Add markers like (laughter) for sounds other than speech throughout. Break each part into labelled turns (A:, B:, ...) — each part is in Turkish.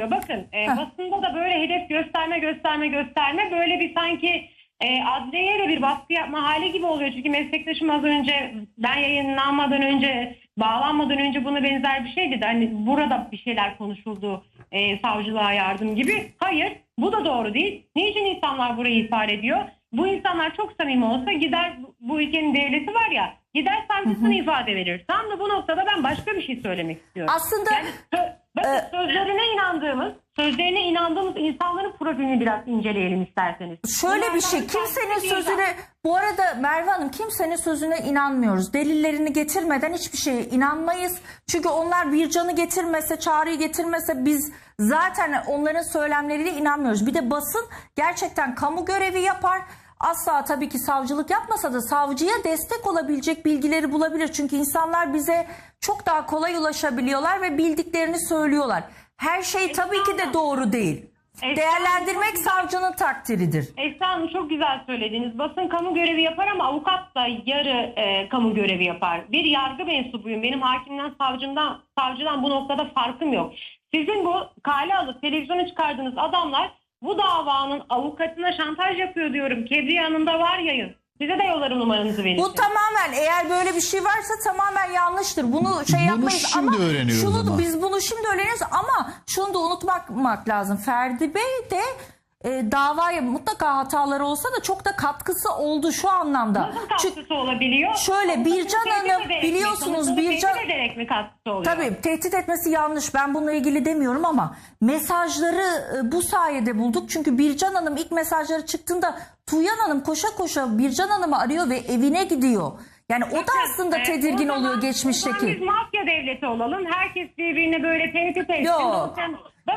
A: oluyor. Bakın e, basında da böyle hedef gösterme gösterme gösterme böyle bir sanki e, adliyeye de bir baskı yapma hali gibi oluyor. Çünkü meslektaşım az önce ben yayınlanmadan önce bağlanmadan önce buna benzer bir şey dedi. Hani burada bir şeyler konuşuldu e, savcılığa yardım gibi. Hayır bu da doğru değil. Niçin insanlar burayı ihbar ediyor? Bu insanlar çok samimi olsa gider bu- ülkenin devleti var ya gider savcısına ifade verir. Tam da bu noktada ben başka bir şey söylemek istiyorum.
B: Aslında
A: Yani sö- bakın
B: Ee,
A: sözlerine inandığımız, sözlerine inandığımız insanların profilini biraz inceleyelim isterseniz.
B: Şöyle bir şey kimsenin sözüne bu arada Merve Hanım kimsenin sözüne inanmıyoruz. Delillerini getirmeden hiçbir şeye inanmayız. Çünkü onlar bir canı getirmese çağrıyı getirmese biz zaten onların söylemleriyle inanmıyoruz. Bir de basın gerçekten kamu görevi yapar. Asla tabii ki savcılık yapmasa da savcıya destek olabilecek bilgileri bulabilir. Çünkü insanlar bize çok daha kolay ulaşabiliyorlar ve bildiklerini söylüyorlar. Her şey tabii ki de doğru değil.
A: Esra-
B: Değerlendirmek savcının takdiridir.
A: Esra Hanım çok güzel söylediniz. Basın kamu görevi yapar ama avukat da yarı e, kamu görevi yapar. Bir yargı mensubuyum. Benim hakimden, savcımdan, savcıdan bu noktada farkım yok. Sizin bu kale alıp televizyona çıkardığınız adamlar bu davanın avukatına şantaj yapıyor diyorum. Kebriye Hanım'da var yayın. Size de yollarım numaranızı vereceğim.
B: Bu tamamen eğer böyle bir şey varsa tamamen yanlıştır. Bunu şey
C: Bunu
B: yapmayız
C: şimdi
B: ama
C: öğreniyoruz
B: şunu
C: ama.
B: biz bunu şimdi öğreniyoruz ama şunu da unutmamak lazım. Ferdi Bey de e, davaya mutlaka hataları olsa da çok da katkısı oldu şu anlamda.
A: Nasıl
B: Çünkü
A: katkısı olabiliyor?
B: Şöyle, Bircan Hanım, biliyorsunuz Bircan-
A: Tehdit ederek mi katkısı oluyor?
B: Tabii tehdit etmesi yanlış. Ben bununla ilgili demiyorum ama mesajları e, bu sayede bulduk. Çünkü Bircan Hanım ilk mesajları çıktığında Tuğyan Hanım koşa koşa Bircan Hanım'ı arıyor ve evine gidiyor. Yani o da aslında
A: Evet,
B: tedirgin
A: zaman-
B: oluyor geçmişteki.
A: biz mafya devleti olalım. Herkes birbirine böyle tehdit etsin.
B: Yok.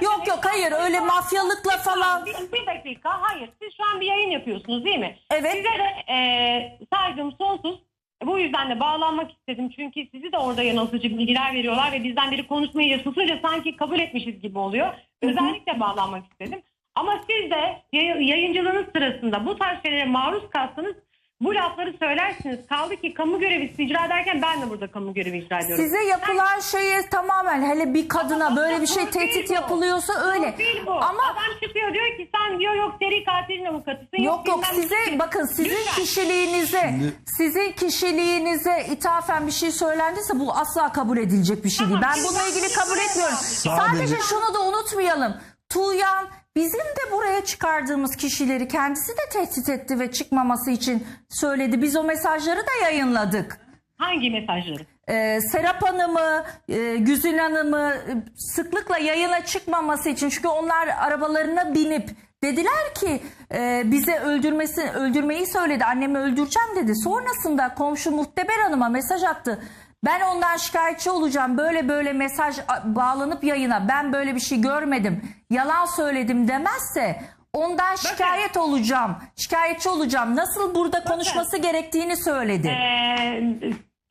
B: Yok, yok, hayır, öyle mafyalıkla falan-
A: Bir, bir dakika hayır. Siz şu an bir yayın yapıyorsunuz değil mi?
B: Evet.
A: Size de e, saygım sonsuz. Bu yüzden de bağlanmak istedim. Çünkü sizi de orada yanıltıcı bilgiler veriyorlar ve bizden biri konuşmayınca susunca sanki kabul etmişiz gibi oluyor. Özellikle bağlanmak istedim. Ama siz de yay- yayıncılığınız sırasında bu tarz şeylere maruz kalsanız bu lafları söylersiniz. Kaldı ki kamu görevlisi icra ederken ben de burada kamu görevi icra ediyorum.
B: Size yapılan şeye tamamen hele bir kadına böyle bir şey tehdit
A: bu.
B: yapılıyorsa öyle.
A: Değil bu.
B: Ama
A: Adam çıkıyor diyor ki sen diyor yok seri katilin avukatısın.
B: Yok yok
A: bilmem
B: size
A: nesin.
B: bakın sizin
A: Lütfen.
B: kişiliğinize
C: Şimdi-
B: sizin kişiliğinize ithafen bir şey söylendiyse bu asla kabul edilecek bir şey değil. Ben bununla ilgili kabul
A: şey
B: etmiyorum. Sadece- şunu da unutmayalım. Tuğyan bizim de buraya çıkardığımız kişileri kendisi de tehdit etti ve çıkmaması için söyledi. Biz o mesajları da yayınladık.
A: Hangi mesajları?
B: Ee, Serap Hanım'ı, e, Güzin Hanım'ı e, sıklıkla yayına çıkmaması için çünkü onlar arabalarına binip dediler ki e, bize öldürmesi öldürmeyi söyledi annemi öldüreceğim dedi. Sonrasında komşu Muhteber Hanım'a mesaj attı. Ben ondan şikayetçi olacağım. Böyle böyle mesaj bağlanıp yayına ben böyle bir şey görmedim. Yalan söyledim demezse ondan şikayet olacağım. Şikayetçi olacağım. Nasıl burada konuşması gerektiğini söyledi.
A: Ee,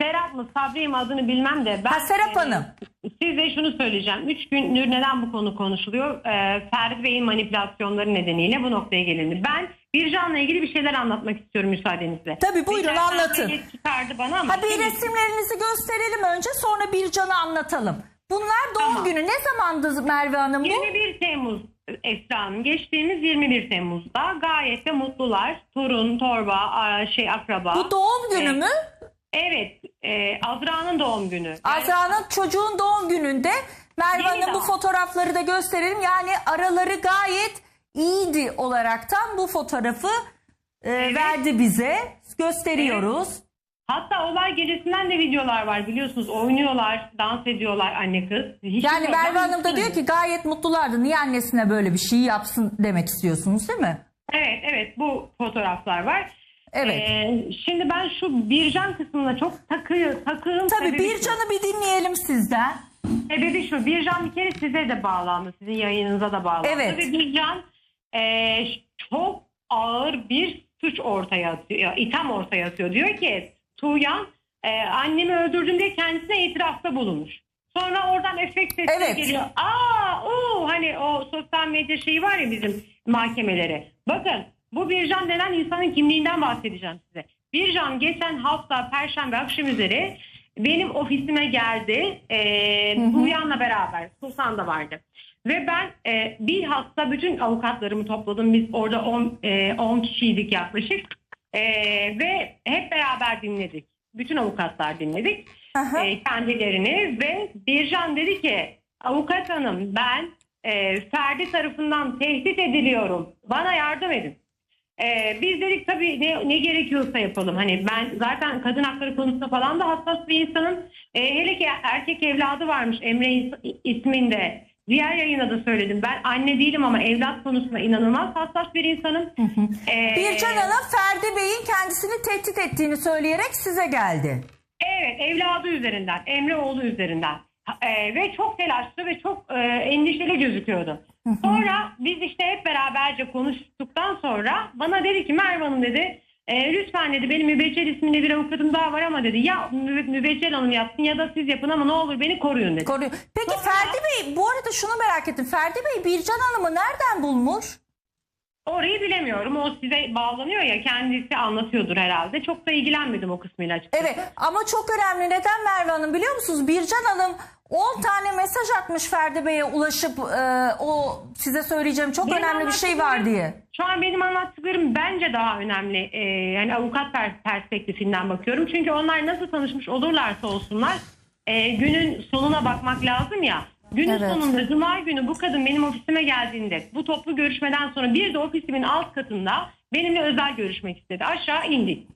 A: Serap mı Sabriye mi adını bilmem de. Ben,
B: Ha, Serap
A: e,
B: Hanım.
A: Size şunu söyleyeceğim. Üç gündür neden bu konu konuşuluyor? Ee, Ferdi Bey'in manipülasyonları nedeniyle bu noktaya gelindi. Ben Bircan'la ilgili bir şeyler anlatmak istiyorum müsaadenizle.
B: Tabii, buyurun,
A: Bircan
B: anlatın.
A: çıkardı bana ama.
B: Ha bir resimlerinizi gösterelim önce sonra bir canı anlatalım. Bunlar doğum
A: Tamam.
B: günü. Ne zamandı Merve Hanım bu?
A: 21 Temmuz Esra Hanım. Geçtiğimiz 21 Temmuz'da gayet de mutlular. Torun, torba, şey akraba.
B: Bu doğum günü
A: Evet.
B: mü?
A: Evet. E, Azra'nın doğum günü. Yani-
B: Azra'nın çocuğun doğum gününde Merve Hanım bu fotoğrafları da gösterelim. Yani araları gayet iyiydi olaraktan bu fotoğrafı e, verdi bize. Gösteriyoruz.
A: Hatta olay gecesinden de videolar var biliyorsunuz. Oynuyorlar, dans ediyorlar anne kız. Hiç
B: Yani Merve Hanım da diyor ki gayet mutlulardı. Niye annesine böyle bir şey yapsın demek istiyorsunuz değil mi?
A: Evet evet bu fotoğraflar var.
B: Evet.
A: Ee, şimdi ben şu Bircan kısmına çok takı, takığım.
B: Tabii
A: sebebi
B: bir dinleyelim sizden.
A: Sebebi şu. Bircan bir kere size de bağlandı. Sizin yayınınıza da bağlandı.
B: Evet.
A: Ve Bircan e, çok ağır bir suç ortaya atıyor. itham ortaya atıyor. Diyor ki Tuğyan e, annemi öldürdüm diye kendisine itirafta bulunmuş. Sonra oradan efekt sesleri
B: Evet.
A: geliyor. Aa, o hani o sosyal medya şeyi var ya bizim mahkemelere. Bakın bu Bircan denen insanın kimliğinden bahsedeceğim size. Bircan geçen hafta Perşembe akşam üzeri benim ofisime geldi. Ee, Tuğyan'la beraber. Sultan da vardı. Ve ben e, bilhassa bütün avukatlarımı topladım. Biz orada 10 e, 10 kişiydik yaklaşık. E, ve hep beraber dinledik. Bütün avukatlar dinledik
B: Aha.
A: e, kendilerini ve Bircan dedi ki avukat hanım ben e, Ferdi tarafından tehdit ediliyorum. Bana yardım edin. E, biz dedik tabii ne, ne gerekiyorsa yapalım. Hani ben zaten kadın hakları konusunda falan da hassas bir insanım. E, hele ki erkek evladı varmış Emre is- isminde. Diğer yayına da söyledim. Ben anne değilim ama evlat konusunda inanılmaz hassas bir insanım. E,
B: Bircan Hanım Ferdi Bey'in kendisini tehdit ettiğini söyleyerek size geldi.
A: Evet evladı üzerinden Emre oğlu üzerinden Ee, ve çok telaşlı ve çok e, endişeli gözüküyordu. Sonra biz işte hep beraberce konuştuktan sonra bana dedi ki Merve Hanım dedi "e, lütfen dedi benim Mübeccel isminde bir avukatım daha var ama dedi ya Mübe- Mübeccel Hanım yapsın ya da siz yapın ama ne olur beni koruyun dedi.
B: Koruyor. Peki Ferdi Bey bu arada şunu merak ettim. Ferdi Bey Bircan Hanım'ı nereden bulmuş?
A: Orayı bilemiyorum o size bağlanıyor ya kendisi anlatıyordur herhalde. Çok da ilgilenmedim o kısmıyla açıkçası.
B: Evet ama çok önemli. Neden Merve Hanım biliyor musunuz? Bircan Hanım 10 tane mesaj atmış Ferdi Bey'e ulaşıp e, o size söyleyeceğim çok
A: Benim
B: önemli bir şey var diye.
A: Şu an benim anlattıklarım bence daha önemli. Ee, yani avukat pers- perspektifinden bakıyorum. Çünkü onlar nasıl tanışmış olurlarsa olsunlar e, günün sonuna bakmak lazım ya. Günün
B: Evet.
A: sonunda cuma günü bu kadın benim ofisime geldiğinde bu toplu görüşmeden sonra bir de ofisimin alt katında benimle özel görüşmek istedi. Aşağı indik.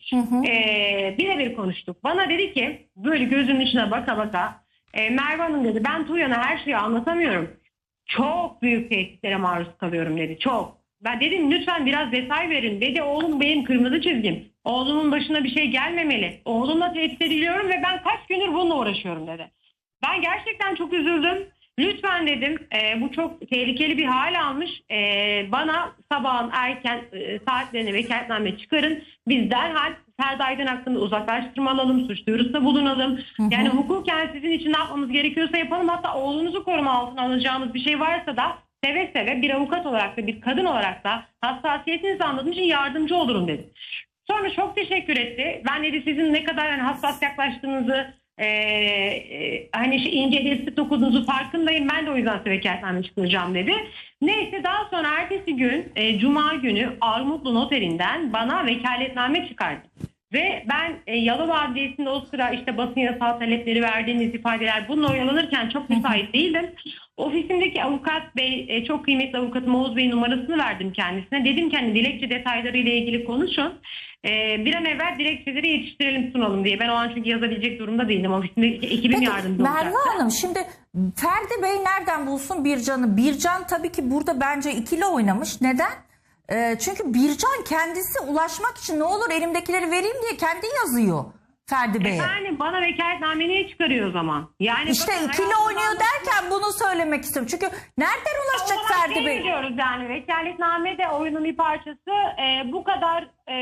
A: Ee, birebir konuştuk. Bana dedi ki böyle gözümün içine baka baka e, Merve Hanım dedi ben Tuğyan'a her şeyi anlatamıyorum. Çok büyük tehditlere maruz kalıyorum dedi. Çok. Ben dedim lütfen biraz detay verin. Dedi oğlum benim kırmızı çizgim. Oğlumun başına bir şey gelmemeli. Oğlumla tehdit ediliyorum ve ben kaç gündür bununla uğraşıyorum dedi. Ben gerçekten çok üzüldüm. Lütfen dedim e, bu çok tehlikeli bir hal almış. E, bana sabahın erken e, saatlerine vekaletname çıkarın. Biz derhal Ferdi Aydın hakkında uzaklaştırma alalım. Suç duyurusunda bulunalım. Yani hukuken sizin için ne yapmamız gerekiyorsa yapalım. Hatta oğlunuzu koruma altına alacağımız bir şey varsa da seve seve bir avukat olarak da bir kadın olarak da hassasiyetinizi anladığım için yardımcı olurum dedi. Sonra çok teşekkür etti. Ben dedi sizin ne kadar yani hassas yaklaştığınızı e, e, hani şey, ince bir sık dokuduğunuzu farkındayım. Ben de o yüzden size vekaletname çıkaracağım dedi. Neyse daha sonra ertesi gün e, Cuma günü Armutlu Noterinden bana vekaletname çıkardı. Ve ben e, Yalova Adliyesi'nde o sıra işte basın yasağı talepleri verdiğiniz ifadeler bununla oyalanırken çok müsait değildim. Ofisimdeki avukat bey, e, çok kıymetli avukatım Oğuz Bey'in numarasını verdim kendisine. Dedim ki hani dilekçe detayları ile ilgili konuşun. E, bir an evvel dilekçeleri yetiştirelim sunalım diye. Ben o an çünkü yazabilecek durumda değildim. Ofisimdeki (laughs) ekibim
B: Peki
A: yardımcı
B: Merve
A: olacaktı.
B: Hanım şimdi Ferdi Bey nereden bulsun Bircan'ı? Bircan tabii ki burada bence ikili oynamış. Neden? Ee, çünkü Bircan kendisi ulaşmak için ne olur elimdekileri vereyim diye kendi yazıyor Ferdi Bey'e.
A: Yani bana vekaletname niye çıkarıyor o zaman? Yani
B: İşte
A: bakın,
B: ikili
A: hayatımda
B: oynuyor derken bunu söylemek istiyorum. Çünkü nereden
A: O
B: ulaşacak
A: zaman
B: Ferdi
A: şey
B: Bey?
A: diyoruz yani vekaletname de oyunun bir parçası. Ee, bu kadar e,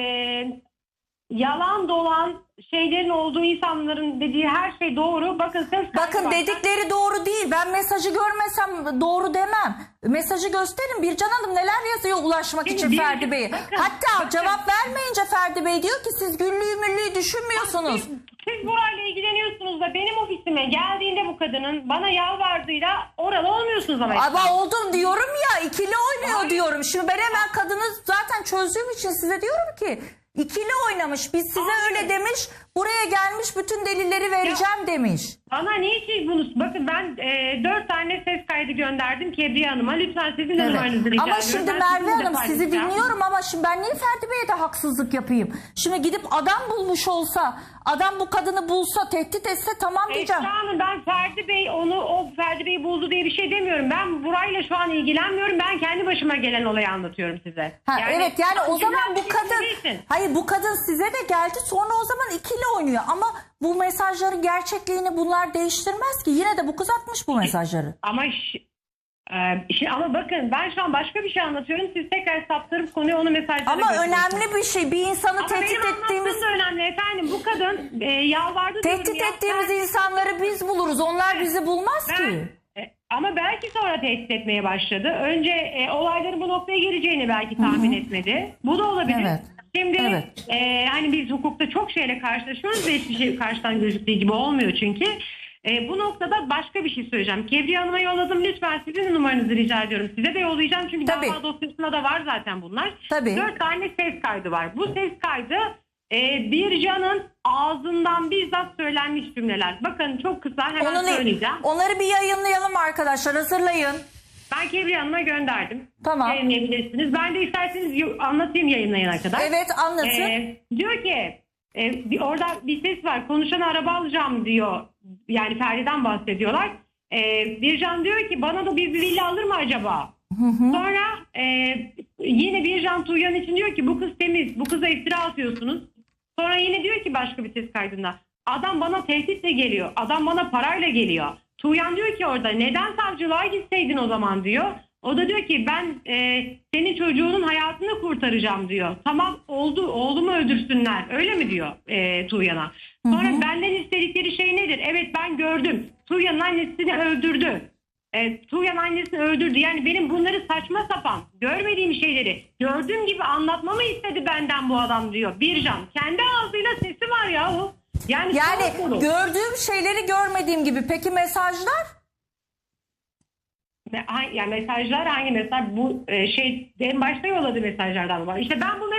A: yalan dolan şeylerin olduğu insanların dediği her şey doğru. Bakın ses
B: Bakın dedikleri doğru değil. Ben mesajı görmesem doğru demem. Mesajı gösterin. Bircan Hanım neler yazıyor ulaşmak
A: Şimdi
B: için
A: bir-
B: Ferdi Bey'e.
A: bakın,
B: Hatta
A: bakın.
B: cevap vermeyince Ferdi Bey diyor ki siz güllüğü müllüğü düşünmüyorsunuz.
A: Siz, burayla ilgileniyorsunuz da benim ofisime geldiğinde bu kadının bana yalvardığıyla oralı olmuyorsunuz ama.
B: Ama oldum diyorum ya ikili oynuyor diyorum. Şimdi ben hemen kadını zaten çözdüğüm için size diyorum ki ikili oynamış. Biz size
A: Hayır.
B: öyle demiş. Buraya gelmiş bütün delilleri vereceğim demiş.
A: Bana niçin bunu? Bakın ben e, dört tane ses kaydı gönderdim Kebriye Hanım'a. Lütfen sizin
B: Evet.
A: numaranızı rica
B: Ama şimdi
A: Ben
B: Merve Hanım sizi dinliyorum ama şimdi ben niye Ferdi Bey'e de haksızlık yapayım? Şimdi gidip adam bulmuş olsa, adam bu kadını bulsa, tehdit etse tamam diyeceğim.
A: Esra Hanım ben Ferdi Bey onu o Ferdi Bey buldu diye bir şey demiyorum. Ben burayla şu an ilgilenmiyorum. Ben kendi başıma gelen olayı anlatıyorum size.
B: Ha, evet yani o zaman bu
A: ilgilendiğiniz
B: kadın hayır bu kadın size de geldi sonra o zaman ikili oynuyor ama bu mesajların gerçekliğini bunlar değiştirmez ki yine de bu kız atmış bu mesajları.
A: Ama e, şi- ama bakın ben şu an başka bir şey anlatıyorum. Siz tekrar saptırıp konuyu onu mesajlara
B: Ama önemli bir şey bir insanı
A: Ama
B: tehdit
A: benim
B: ettiğimiz
A: da önemli efendim. Bu kadın e, yalvardı
B: tehdit
A: ya.
B: ettiğimiz
A: Ben-
B: insanları biz buluruz onlar bizi bulmaz
A: Ben-
B: ki.
A: e, ama belki sonra tehdit etmeye başladı. Önce e, olayların bu noktaya geleceğini belki tahmin etmedi. Bu da olabilir.
B: Evet.
A: Şimdi
B: Evet.
A: e, hani biz hukukta çok şeyle karşılaşıyoruz ve hiçbir şey karşıdan gözüktüğü gibi olmuyor çünkü. E, bu noktada başka bir şey söyleyeceğim. Kebriye Hanım'a yolladım. Lütfen sizin numaranızı rica ediyorum. Size de yollayacağım çünkü
B: Tabii.
A: dava dosyasında da var zaten bunlar.
B: Tabii.
A: Dört tane ses kaydı var. Bu ses kaydı e, Bircan'ın ağzından bizzat söylenmiş cümleler. Bakın çok kısa hemen
B: Onu
A: söyleyeceğim.
B: onları bir yayınlayalım arkadaşlar. Hazırlayın.
A: Ben Kebriye Hanım'a gönderdim.
B: Tamam.
A: Yayınlayabilirsiniz. Ben de isterseniz anlatayım yayınlayana kadar.
B: Evet anlatın.
A: Ee, diyor ki e, bir, orada bir ses var. Konuşan araba alacağım diyor. Yani Ferdi'den bahsediyorlar. Ee, Bircan diyor ki bana da bir villa alır mı acaba? Sonra e, yine Bircan Tuğyan için diyor ki bu kız temiz. Bu kıza iftira atıyorsunuz. Sonra yine diyor ki başka bir ses kaydında. Adam bana tehditle geliyor. Adam bana parayla geliyor. Tuğyan diyor ki orada neden savcılığa gitseydin o zaman diyor. O da diyor ki ben e, senin çocuğunun hayatını kurtaracağım diyor. Tamam oldu oğlumu öldürsünler öyle mi diyor e, Tuğyan'a. Sonra benden istedikleri şey nedir? Evet ben gördüm. Tuğyan'ın annesini öldürdü. E, Tuğyan annesini öldürdü. Yani benim bunları saçma sapan görmediğim şeyleri gördüğüm gibi anlatmamı istedi benden bu adam diyor. Bircan kendi ağzıyla sesi var ya o. Yani,
B: Yani gördüğüm şeyleri görmediğim gibi. Peki mesajlar?
A: Yani mesajlar hangi mesaj bu e, şey en başta yolladığı mesajlardan var. İşte ben bu